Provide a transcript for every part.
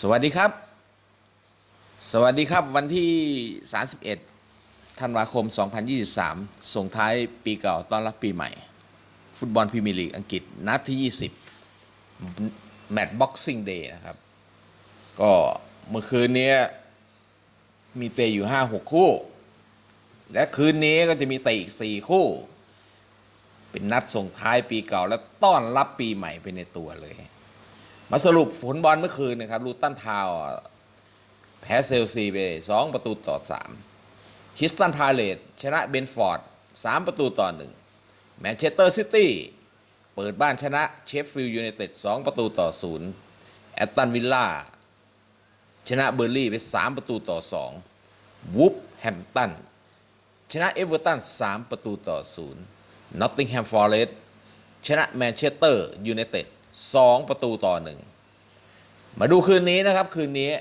สวัสดีครับ สวัสดีครับวันที่ 31 ธันวาคม 2023 ส่งท้ายปีเก่าต้อนรับปีใหม่ ฟุตบอลพรีเมียร์ลีกอังกฤษ นัดที่ 20 แมตช์บ็อกซิ่งเดย์นะครับ ก็เมื่อคืนนี้มีเตะอยู่ 5-6 คู่ และคืนนี้ก็จะมีเตะอีก 4 คู่ เป็นนัดส่งท้ายปีเก่าและต้อนรับปีใหม่ไปในตัวเลย มาสรุปผลบอลเมื่อคืนนะครับลูตันทาว์แพ้เซลซีไป2ประตูต่อ3คิสตันพาเลตชนะเบนฟอร์ด3ประตูต่อ1แมนเชสเตอร์ซิตี้เปิดบ้านชนะเชฟฟิลด์ยูไนเต็ด2ประตูต่อ0แอตตันวิลล่าชนะเบอร์ลี่ไป3ประตูต่อ2วูฟแฮมตันชนะเอเวอร์ตัน3ประตูต่อ0นย์นอตติงแฮมฟอร์เรสชนะแมนเชสเตอร์ยูไนเต็ด 2 ประตูต่อ 1 มาดูคืนนี้นะครับคืนนี้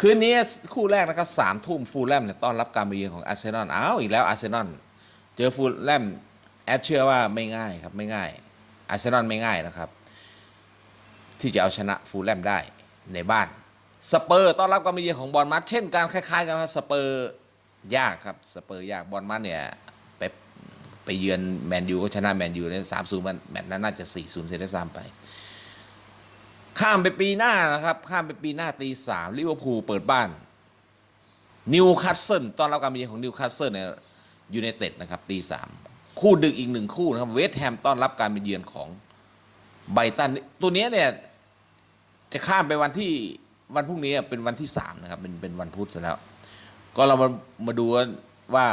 คืนนี้คู่แรกนะครับสามทุ่มฟูลแลมเนี่ยต้อนรับการมาเยือนของอาร์เซนอลอ้าวอีกแล้วอาร์เซนอลเจอฟูลแลมแอดเชื่อว่าไม่ง่ายครับไม่ง่ายอาร์เซนอลไม่ง่ายนะครับ ที่จะเอาชนะฟูลแลมได้ในบ้านสเปอร์ต้อนรับการมาเยือนของบอลมัดเช่นการคล้ายๆ กันครับสเปอร์ยากครับสเปอร์ยากบอลมัดเนี่ย ไปเยือนแมนยูก็ชนะแมนยูในสามศูนย์แมตช์นั้นน่าจะสี่ศูนย์เซนได้ซ้ำไป ข้ามไปปีหน้านะครับ ข้ามไปปีหน้าตีสามลิเวอร์พูลเปิดบ้านนิวคาสเซิลตอนรับการมาเยือนของนิวคาสเซิลเนี่ยยูไนเต็ดนะครับตีสามคู่ดึกอีกหนึ่งคู่นะครับเวสต์แฮมต้อนรับการมาเยือนของไบตันตัวนี้เนี่ยจะข้ามไปวันที่วันพรุ่งนี้เป็นวันที่สามนะครับเป็นเป็นวันพุธซะแล้ว ก็เรามามาดูว่า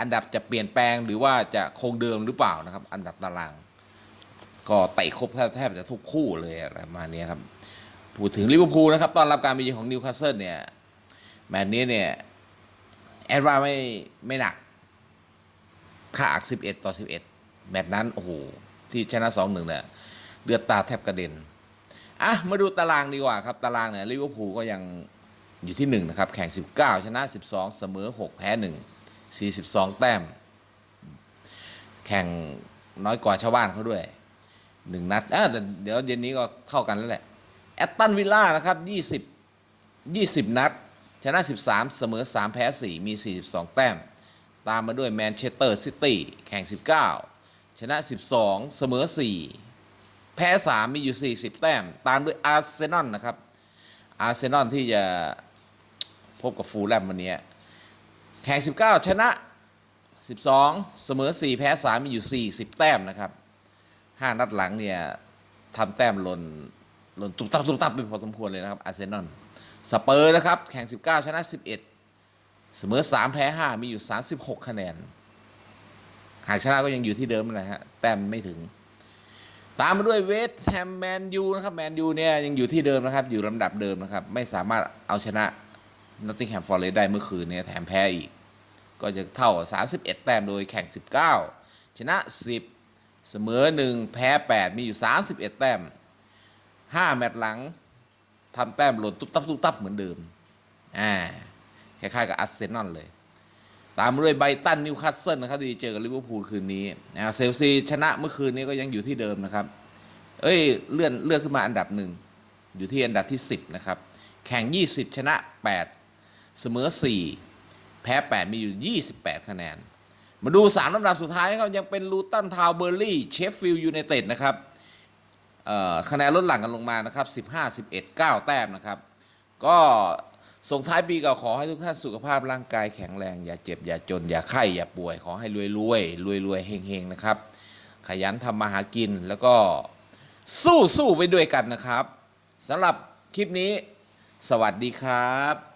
อันดับจะเปลี่ยนแปลงหรือว่าจะคงเดิมหรือเปล่านะครับ อันดับตาราง ก็เตะครบแทบจะทุกคู่เลยอะไรประมาณนี้ครับพูดถึงลิเวอร์พูลนะครับตอนรับการมาเยือนของนิวคาสเซิลเนี่ยแมตช์นี้เนี่ยแอดว่าไม่ไม่หนักค่าอัก11 ต่อ 11 แมตช์นั้น โอ้โห ที่ชนะ2-1เนี่ยเลือดตาแทบกระเด็นอะมาดูตารางดีกว่าครับ ตารางเนี่ยลิเวอร์พูลก็ยังอยู่ที่ 1 นะครับ แข่ง 19 ชนะ 12 เสมอ 6 แพ้ 1 42 แต้ม แข่งน้อยกว่าชาวบ้านเขาด้วยหนึ่งนัดอะแต่เดี๋ยวเย็นนี้ก็เท่ากันแล้วแหละ แอตตันวิลล่านะครับ 20 20 นัด ชนะ 13 เสมอ 3 แพ้ 4 มี 42 แต้ม ตามมาด้วยแมนเชสเตอร์ซิตี้แข่ง 19 ชนะ 12 เสมอ 4 แพ้ 3 มีอยู่ 40 แต้ม ตามด้วยอาร์เซนอลนะครับ อาร์เซนอลที่จะพบกับฟูลแลมวันนี้ แข่ง 19 ชนะ 12 เสมอ 4 แพ้ 3 มีอยู่ 40 แต้มนะครับห้านัดหลังเนี่ยทำแต้มหล่นหล่นตุบตับตุบตับไปพอสมควรเลยนะครับอาร์เซนอลสเปอร์นะครับแข่ง 19 ชนะ 11 เสมอ 3 แพ้ 5 มีอยู่ 36 คะแนน หากชนะก็ยังอยู่ที่เดิมนั่นแหละฮะแต้มไม่ถึง ตามมาด้วยเวสต์แฮมแมนยูนะครับแมนยูเนี่ยยังอยู่ที่เดิมนะครับ อยู่ลำดับเดิมนะครับ ไม่สามารถเอาชนะ นอตติงแฮมฟอร์เรสได้เมื่อคืนเนี่ยแถมแพ้อีก ก็จะเท่า 31 แต้มโดยแข่ง 19 ชนะ 10 เสมอ 1 แพ้ 8 มีอยู่ 31 แต้ม 5 แมตช์หลังทำแต้มหล่นตุ๊บตับตุ๊บตับเหมือนเดิม อ่า คล้ายๆกับอาร์เซนอลเลย ตามด้วยไบตันนิวคาสเซิลนะครับที่เจอกับลิเวอร์พูลคืนนี้อ่าเซลซีชนะเมื่อคืนนี้ก็ยังอยู่ที่เดิมนะครับ เอ้ยเลื่อนเลื่อนขึ้นมาอันดับหนึ่งอยู่ที่อันดับที่ 10 นะครับ แข่ง 20 ชนะ 8 เสมอ 4 แพ้ 8 มีอยู่ 28 คะแนน มาดูสามลำดับสุดท้ายครับ ยังเป็นลูตันทาวเบอร์ลี่เชฟฟิลด์ยูไนเต็ดนะครับคะแนนลดหลั่งกันลงมานะครับ 15 11 9 แต้มนะครับ ก็ส่งท้ายปีเก่าขอให้ทุกท่านสุขภาพร่างกายแข็งแรง อย่าเจ็บ อย่าจน อย่าไข้ อย่าป่วย ขอให้รวยรวยรวยรวยๆเฮงๆนะครับ ขยันทำมาหากินแล้วก็สู้สู้ๆไปด้วยกันนะครับสำหรับคลิปนี้ สวัสดีครับ